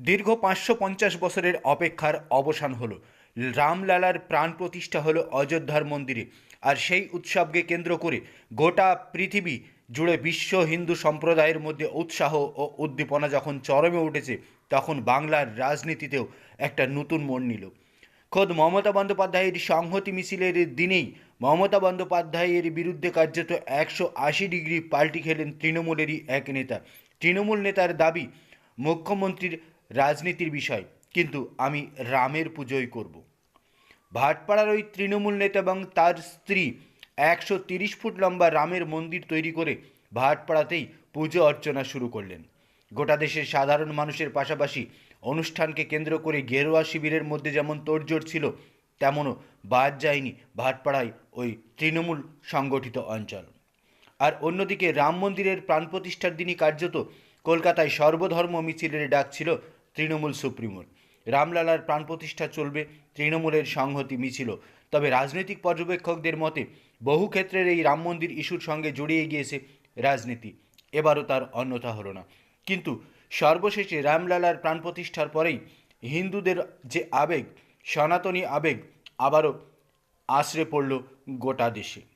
দীর্ঘ পাঁচশো পঞ্চাশ বছরের অপেক্ষার অবসান হলো। রামলালার প্রাণ প্রতিষ্ঠা হলো অযোধ্যার মন্দিরে আর সেই উৎসবকে কেন্দ্র করে গোটা পৃথিবী জুড়ে বিশ্ব হিন্দু সম্প্রদায়ের মধ্যে উৎসাহ ও উদ্দীপনা যখন চরমে উঠেছে, তখন বাংলার রাজনীতিতেও একটা নতুন মোড় নিল। খোদ মমতা বন্দ্যোপাধ্যায়ের সংহতি মিছিলের দিনেই মমতা বন্দ্যোপাধ্যায়ের বিরুদ্ধে কার্যত একশো আশি ডিগ্রি পাল্টি খেলেন তৃণমূলেরই এক নেতা। তৃণমূল নেতার দাবি, মুখ্যমন্ত্রীর রাজনীতির বিষয়, কিন্তু আমি রামের পুজোই করব। ভাটপাড়ার ওই তৃণমূল নেতা এবং তার স্ত্রী একশো তিরিশ ফুট লম্বা রামের মন্দির তৈরি করে ভাটপাড়াতেই পুজো অর্চনা শুরু করলেন। গোটা দেশের সাধারণ মানুষের পাশাপাশি অনুষ্ঠানকে কেন্দ্র করে গেরুয়া শিবিরের মধ্যে যেমন তোড়জোড় ছিল, তেমনও বাদ যায়নি ভাটপাড়ায় ওই তৃণমূল সংগঠিত অঞ্চল। আর অন্যদিকে রাম মন্দিরের প্রাণ প্রতিষ্ঠার দিনই কার্যত কলকাতায় সর্বধর্ম মিছিলের ডাক ছিল তৃণমূল সুপ্রিমোর। রামলালার প্রাণ প্রতিষ্ঠা চলবে, তৃণমূলের সংহতি মিছিল। তবে রাজনৈতিক পর্যবেক্ষকদের মতে, বহু ক্ষেত্রের এই রাম মন্দির ইস্যুর সঙ্গে জড়িয়ে গিয়েছে রাজনীতি। এবারও তার অন্যথা হলো না। কিন্তু সর্বশেষে রামলালার প্রাণ প্রতিষ্ঠার পরেই হিন্দুদের যে আবেগ, সনাতনী আবেগ, আবারও আশ্রে পড়ল গোটা দেশে।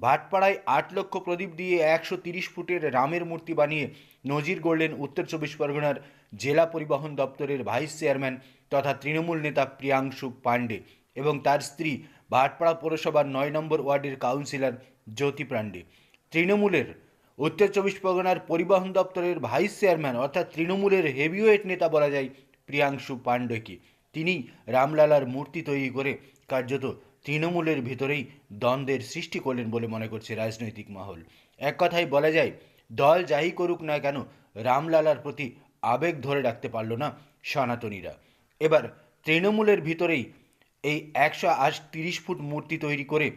ভাটপাড়ায় আট লক্ষ প্রদীপ দিয়ে একশো তিরিশ ফুটের রামের মূর্তি বানিয়ে নজির গড়লেন উত্তর চব্বিশ পরগনার জেলা পরিবহন দপ্তরের ভাইস চেয়ারম্যান তথা তৃণমূল নেতা প্রিয়াংশু পাণ্ডে এবং তার স্ত্রী ভাটপাড়া পৌরসভার নয় নম্বর ওয়ার্ডের কাউন্সিলর জ্যোতি পাণ্ডে। তৃণমূলের উত্তর চব্বিশ পরগনার পরিবহন দপ্তরের ভাইস চেয়ারম্যান অর্থাৎ তৃণমূলের হেভিওয়েট নেতা বলা যায় প্রিয়াংশু পাণ্ডেকে। তিনি রামলালার মূর্তি তৈরি করে কার্যত তৃণমূলের ভিতরেই দ্বন্দ্বের সৃষ্টি করলেন বলে মনে করছে রাজনৈতিক মহল। এক কথায় বলা যায়, দল যাই করুক না কেন, রামলালার প্রতি আবেগ ধরে রাখতে পারল না সনাতনীরা। এবার তৃণমূলের ভিতরেই এই একশো আশ তিরিশ ফুট মূর্তি তৈরি করে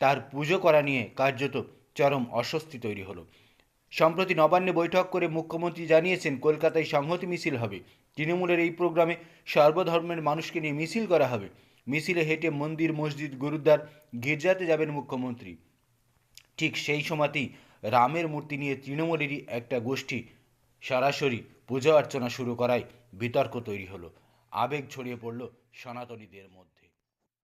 তার পুজো করা নিয়ে কার্যত চরম অস্বস্তি তৈরি হলো। সম্প্রতি নবান্নে বৈঠক করে মুখ্যমন্ত্রী জানিয়েছেন, কলকাতায় সংহতি মিছিল হবে। তৃণমূলের এই প্রোগ্রামে সর্বধর্মের মানুষকে নিয়ে মিছিল করা হবে। মিছিলে হেঁটে মন্দির, মসজিদ, গুরুদ্বার গির্জাতে যাবেন মুখ্যমন্ত্রী। ঠিক সেই সময়তেই রামের মূর্তি নিয়ে তৃণমূলেরই একটা গোষ্ঠী সরাসরি পূজা অর্চনা শুরু করায় বিতর্ক তৈরি হলো। আবেগ ছড়িয়ে পড়ল সনাতনীদের মধ্যে।